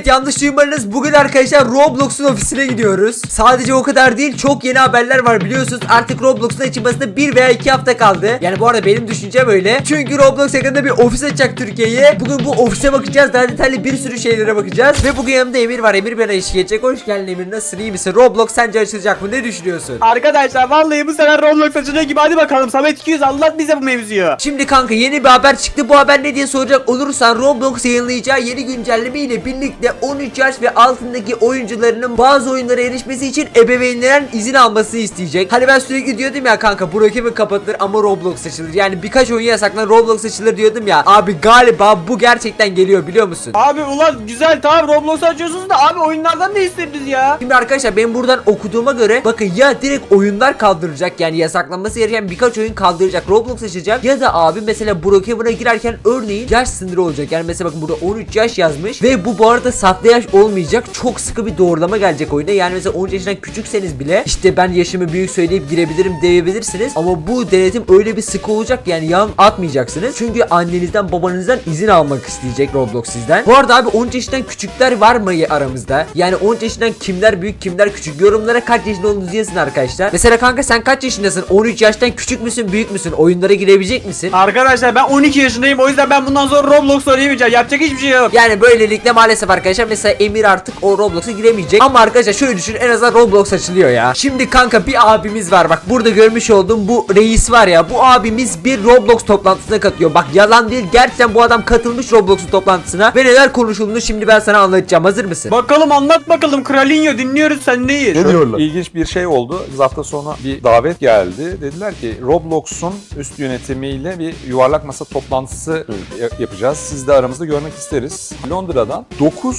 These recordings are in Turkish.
Evet yanlış duymadınız. Bugün arkadaşlar Roblox'un ofisine gidiyoruz. Sadece o kadar değil çok yeni haberler var biliyorsunuz. Artık Roblox'un açılmasına 1 veya 2 hafta kaldı. Yani bu arada benim düşüncem öyle. Çünkü Roblox yakında bir ofis açacak Türkiye'ye. Bugün bu ofise bakacağız. Daha detaylı bir sürü şeylere bakacağız. Ve bugün yanımda Emir var. Emir bana eşlik edecek. Hoş geldin Emir. Nasılsın iyi misin? Roblox sence açılacak mı? Ne düşünüyorsun? Arkadaşlar vallahi bu sefer Roblox açılıyor gibi hadi bakalım Samet 200 anlat bize bu mevzuyu. Şimdi kanka yeni bir haber çıktı. Bu haber ne diye soracak olursan Roblox yayınlayacağı yeni güncelleme ile birlikte 13 yaş ve altındaki oyuncularının bazı oyunlara erişmesi için ebeveynlerin izin almasını isteyecek. Hani ben sürekli diyordum ya kanka rakibi kapatılır ama Roblox açılır. Yani birkaç oyun yasaklar Roblox açılır diyordum ya. Abi galiba bu gerçekten geliyor biliyor musun? Abi ulan güzel tamam Roblox açıyorsunuz da abi oyunlardan ne istediniz ya? Şimdi arkadaşlar ben buradan okuduğuma göre bakın ya direkt oyunlar kaldıracak yani yasaklanması gereken birkaç oyun kaldıracak Roblox açacak ya da abi mesela Brookhaven'a girerken örneğin yaş sınırı olacak yani mesela bakın burada 13 yaş yazmış ve bu bu arada sahte yaş olmayacak çok sıkı bir doğrulama gelecek oyuna. Yani mesela 13 yaşından küçükseniz bile işte ben yaşımı büyük söyleyip girebilirim diyebilirsiniz. Ama bu denetim öyle bir sıkı olacak yani yan atmayacaksınız. Çünkü annenizden babanızdan izin almak isteyecek Roblox sizden. Bu arada abi 13 yaşından küçükler var mı aramızda? Yani 13 yaşından kimler büyük kimler küçük? Yorumlara kaç yaşında olduğunuzu yazın arkadaşlar. Mesela kanka sen kaç yaşındasın? 13 yaştan küçük müsün büyük müsün? Oyunlara girebilecek misin? Arkadaşlar ben 12 yaşındayım. O yüzden ben bundan sonra Roblox oynayamayacağım. Yapacak hiçbir şey yok. Yani böylelikle maalesef arkadaşlar mesela Emir artık o Roblox'a giremeyecek. Ama arkadaşlar şöyle düşün en azından Roblox açılıyor ya. Şimdi kanka bir abimiz var bak burada görmüş olduğum bu reis var ya. Bu abimiz bir Roblox toplantısına katıyor. Bak yalan değil gerçekten bu adam katılmış Roblox'un toplantısına. Ve neler konuşulduğunu şimdi ben sana anlatacağım. Hazır mısın? Bakalım anlat bakalım Kralinho dinliyoruz sendeyiz. Ne diyorlar? İlginç bir şey oldu. Biz hafta sonra bir davet geldi. Dediler ki Roblox'un üst yönetimiyle bir yuvarlak masa toplantısı ya- yapacağız. Siz de aramızda görmek isteriz. Londra'dan 9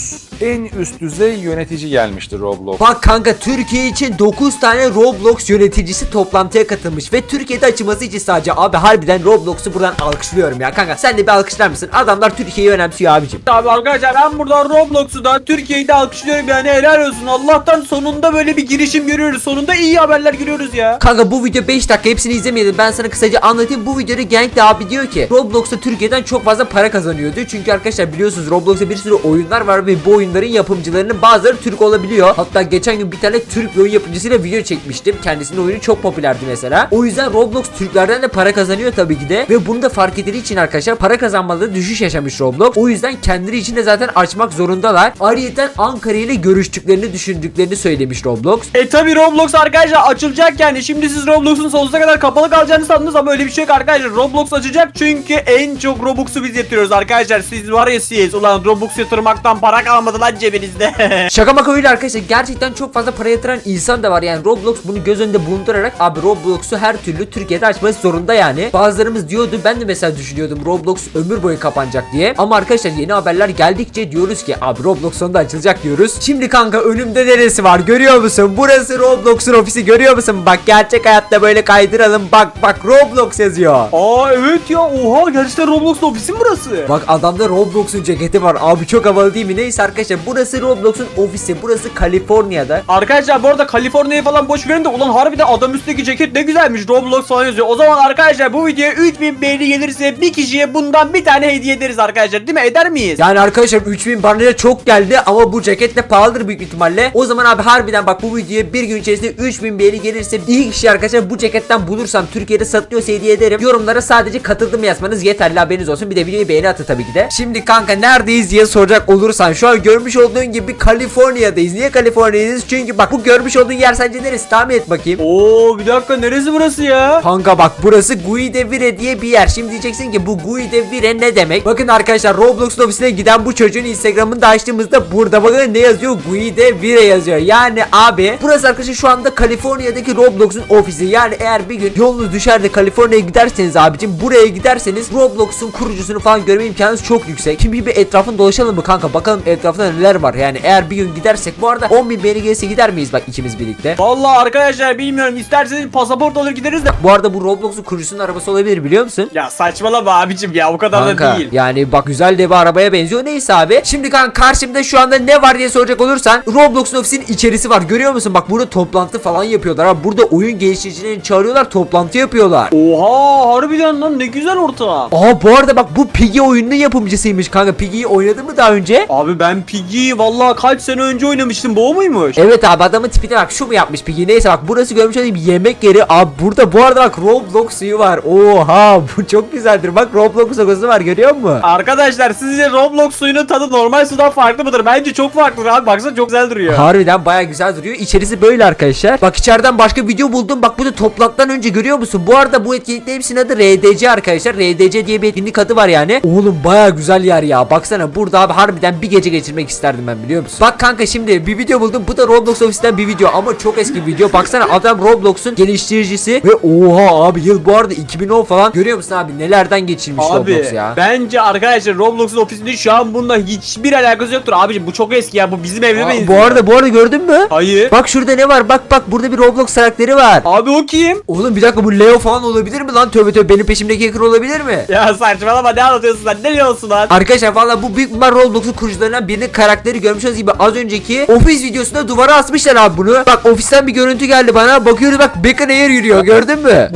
en üst düzey yönetici gelmişti Roblox. Bak kanka Türkiye için 9 tane Roblox yöneticisi toplantıya katılmış ve Türkiye'de açılması için sadece abi harbiden Roblox'u buradan alkışlıyorum ya kanka sen de bir alkışlar mısın? Adamlar Türkiye'yi önemsiyor abicim. Abi arkadaşlar ben buradan Roblox'u da Türkiye'yi de alkışlıyorum yani helal olsun. Allah'tan sonunda böyle bir girişim görüyoruz. Sonunda iyi haberler görüyoruz ya. Kanka bu video 5 dakika hepsini izlemeyelim. Ben sana kısaca anlatayım. Bu videoda genellikle abi diyor ki Roblox'ta Türkiye'den çok fazla para kazanıyordu. Çünkü arkadaşlar biliyorsunuz Roblox'ta bir sürü oyunlar var ve bu oyunların yapımcılarının bazıları Türk olabiliyor. Hatta geçen gün bir tane Türk oyun yapımcısıyla video çekmiştim. Kendisinin oyunu çok popülerdi mesela. O yüzden Roblox Türklerden de para kazanıyor tabii ki de. Ve bunu da fark edildiği için arkadaşlar para kazanmaları düşüş yaşamış Roblox. O yüzden kendileri için de zaten açmak zorundalar. Ayrıca Ankara ile görüştüklerini düşündüklerini söylemiş Roblox. E tabi Roblox arkadaşlar açılacak yani. Şimdi siz Roblox'un sonsuza kadar kapalı kalacağını sandınız ama öyle bir şey yok arkadaşlar. Roblox açacak çünkü en çok Robux'u biz yatırıyoruz arkadaşlar. Siz var ya siz ulan Robux yatırmaktan para kalmadı lan cebinizde. Şaka maka öyle arkadaşlar. Gerçekten çok fazla para yatıran insan da var. Yani Roblox bunu göz önünde bulundurarak abi Roblox'u her türlü Türkiye'de açması zorunda yani. Bazılarımız diyordu ben de mesela düşünüyordum Roblox ömür boyu kapanacak diye. Ama arkadaşlar yeni haberler geldikçe diyoruz ki abi Roblox sonunda açılacak diyoruz. Şimdi kanka önümde neresi var görüyor musun? Burası Roblox'un ofisi görüyor musun? Bak gerçek hayatta böyle kaydıralım. Bak bak Roblox yazıyor. Aa evet ya oha gerçekten Roblox'un ofisi mi burası? Bak adamda Roblox'un ceketi var. Abi çok havalı değil mi neyse arkadaşlar burası Roblox'un ofisi burası Kaliforniya'da Arkadaşlar bu arada Kaliforniya'yı falan boş verin de ulan harbiden adam üstteki ceket ne güzelmiş Roblox falan yazıyor. O zaman arkadaşlar bu videoya 3000 beğeni gelirse bir kişiye bundan bir tane hediye ederiz arkadaşlar değil mi? Eder miyiz? Yani arkadaşlar 3000 paraya çok geldi ama bu ceket de pahalıdır büyük ihtimalle. O zaman abi harbiden bak bu videoya bir gün içerisinde 3000 beğeni gelirse bir kişi arkadaşlar bu ceketten bulursam Türkiye'de satılıyorsa hediye ederim. Yorumlara sadece katıldım yazmanız yeterli haberiniz olsun. Bir de videoyu beğeni atın tabii ki de. Şimdi kanka neredeyiz diye soracak olursan şu an görmüş olduğun gibi Kaliforniya'dayız. Niye Kaliforniya'dayız? Çünkü bak bu görmüş olduğun yer sence neresi? Tahmin et bakayım. Oo bir dakika neresi burası ya? Kanka bak burası Guide Vire diye bir yer. Şimdi diyeceksin ki bu Guide Vire ne demek? Bakın arkadaşlar Roblox ofisine giden bu çocuğun Instagram'ını da açtığımızda burada bakın ne yazıyor? Guide Vire yazıyor. Yani abi burası arkadaşlar şu anda Kaliforniya'daki Roblox'un ofisi. Yani eğer bir gün yolunuz düşer de Kaliforniya'ya giderseniz abicim buraya giderseniz Roblox'un kurucusunu falan görme imkanınız çok yüksek. Şimdi bir etrafını dolaşalım mı kanka? Bakalım etrafında neler var. Yani eğer bir gün gidersek bu arada 10 bin beğeni gelirse gider miyiz bak ikimiz birlikte? Vallahi arkadaşlar bilmiyorum isterseniz pasaport alır gideriz de. Bu arada bu Roblox'un kurucusunun arabası olabilir biliyor musun? Ya saçmalama abicim ya o kadar Kanka da değil. yani bak güzel de bir arabaya benziyor neyse abi. Şimdi kanka karşımda şu anda ne var diye soracak olursan Roblox'un ofisinin içerisi var görüyor musun? Bak burada toplantı falan yapıyorlar abi. Burada oyun geliştiricilerini çağırıyorlar toplantı yapıyorlar. Oha harbiden lan ne güzel ortam. Aa bu arada bak bu Piggy oyunun yapımcısıymış kanka. Piggy'yi oynadın mı daha önce? Abi ben Piggy vallahi kaç sene önce oynamıştım bu o muymuş? Evet abi adamın tipine bak şu mu yapmış peki neyse bak burası görmüş bir yemek yeri abi burada bu arada bak Roblox suyu var oha bu çok güzeldir bak Roblox logosu var görüyor musun? Arkadaşlar sizce Roblox suyunun tadı normal sudan farklı mıdır? Bence çok farklıdır abi baksana çok güzel duruyor. Harbiden baya güzel duruyor. İçerisi böyle arkadaşlar. Bak içeriden başka video buldum. Bak bu da toplantıdan önce görüyor musun? Bu arada bu etkinlikte hepsinin adı RDC arkadaşlar. RDC diye bir etkinlik adı var yani. Oğlum baya güzel yer ya. Baksana burada abi harbiden bir gece geçirmek isterdim ben biliyor musun? Bak kanka şimdi bir video buldum. Bu da Roblox ofisten bir video ama çok eski bir video. Baksana adam Roblox'un geliştiricisi ve oha abi yıl bu arada 2010 falan. Görüyor musun abi nelerden geçirmiş Abi Roblox ya. bence arkadaşlar Roblox'un ofisinde şu an bununla hiçbir alakası yoktur abicim bu çok eski ya bu bizim evde benziyor. bu arada bu arada gördün mü? Hayır. Bak şurada ne var? Bak bak burada bir Roblox karakteri var. Abi o kim? Oğlum bir dakika bu Leo falan olabilir mi lan? Tövbe tövbe benim peşimdeki hacker olabilir mi? Ya saçmalama ne anlatıyorsun sen ne diyorsun lan? Arkadaşlar valla bu büyük ihtimal Roblox'un kurucularından birinin karakteri görmüşsünüz gibi az önceki ofis videosunda duvara asmışlar abi bunu. Bak ofisten bir görüntü geldi bana. Bakıyoruz bak Bacon Air yürüyor gördün mü?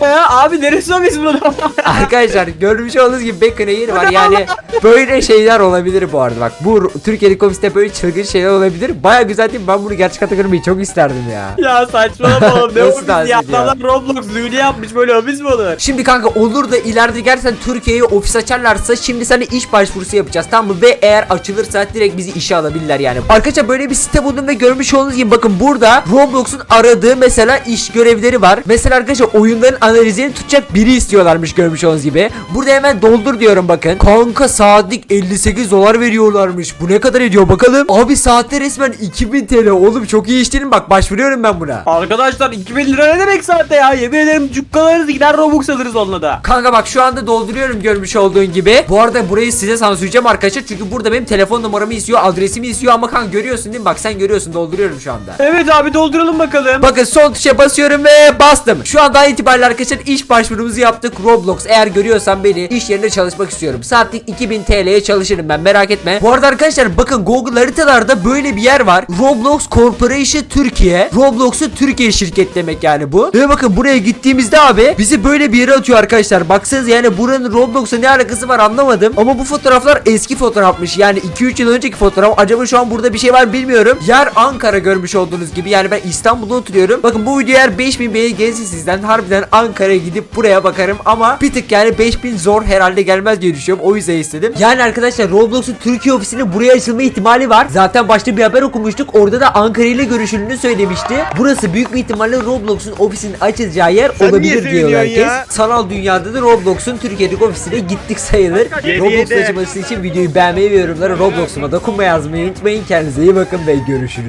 Ne ya abi neresi o bizim bunu? Arkadaşlar görmüş olduğunuz gibi Bacon Air var yani böyle şeyler olabilir bu arada bak bu Türkiye'deki ofiste böyle çılgın şeyler olabilir baya güzel değil mi ben bunu gerçek hayatta görmeyi çok isterdim ya ya saçmalama oğlum ne Nasıl ofis ya ediyor? adamlar Roblox lüğünü yapmış böyle ofis mi olur? Şimdi kanka olur da ileride gerçekten Türkiye'ye ofis açarlarsa şimdi sana iş başvurusu yapacağız tamam mı? Ve eğer açılırsa direkt bizi işe alabilirler yani. Arkadaşlar böyle bir site buldum ve görmüş olduğunuz gibi bakın burada Roblox'un aradığı mesela iş görevleri var. Mesela arkadaşlar oyunların analizini tutacak biri istiyorlarmış görmüş olduğunuz gibi. Burada hemen doldur diyorum bakın. Kanka saatlik 58 dolar veriyorlarmış. Bu ne kadar ediyor bakalım. Abi saatte resmen 2000 TL oğlum çok iyi iş değil mi? Bak başvuruyorum ben buna. Arkadaşlar 2000 lira ne demek saatte ya yemin ederim cukkalarız gider Robux alırız onunla da. Kanka bak şu anda dolduruyorum görmüş olduğun gibi. Bu arada burayı size sansürleyeceğim arkadaşlar. Çünkü burada benim telefon numaramı istiyor, adresimi istiyor ama kanka görüyorsun değil mi? Bak sen görüyorsun dolduruyorum şu anda. Evet abi dolduralım bakalım. Bakın son tuşa basıyorum ve bastım. Şu anda itibariyle arkadaşlar iş başvurumuzu yaptık. Roblox eğer görüyorsan beni iş yerinde çalışmak istiyorum. Saatlik 2000 TL'ye çalışırım ben merak etme. Bu arada arkadaşlar bakın Google haritalarda böyle bir yer var. Roblox Corporation Türkiye. Roblox'un Türkiye şirket demek yani bu. Ve bakın buraya gittiğimizde abi bizi böyle bir yere atıyor arkadaşlar. Baksanıza yani buranın Roblox'a ne alakası var anlamadım. Ama bu fotoğraflar eski fotoğrafmış. Yani 2-3 yıl önceki fotoğraf. Acaba şu an burada bir şey var bilmiyorum. Yer Ankara görmüş olduğunuz gibi. Yani ben İstanbul'da oturuyorum. Bakın bu video eğer 5000 beğeni gelirse sizden harbiden Ankara'ya gidip buraya bakarım. Ama bir tık yani 5000 zor herhalde gelmez diye düşünüyorum. O yüzden istedim. Yani arkadaşlar Roblox'un Türkiye ofisinin buraya açılma ihtimali var. Zaten başta bir haber okumuştuk. Orada da Ankara ile görüşüldüğünü söylemişti. Burası büyük bir ihtimalle Roblox'un ofisinin açılacağı yer Sen olabilir diyor herkes. ya? Sanal dünyada da Roblox'un Türkiye'deki ofisine gittik sayılır. Yedi Roblox yedi. açılması için videoyu beğenmeyi ve yorumlara Roblox'uma dokunma yazmayı unutmayın. Kendinize iyi bakın ve görüşürüz.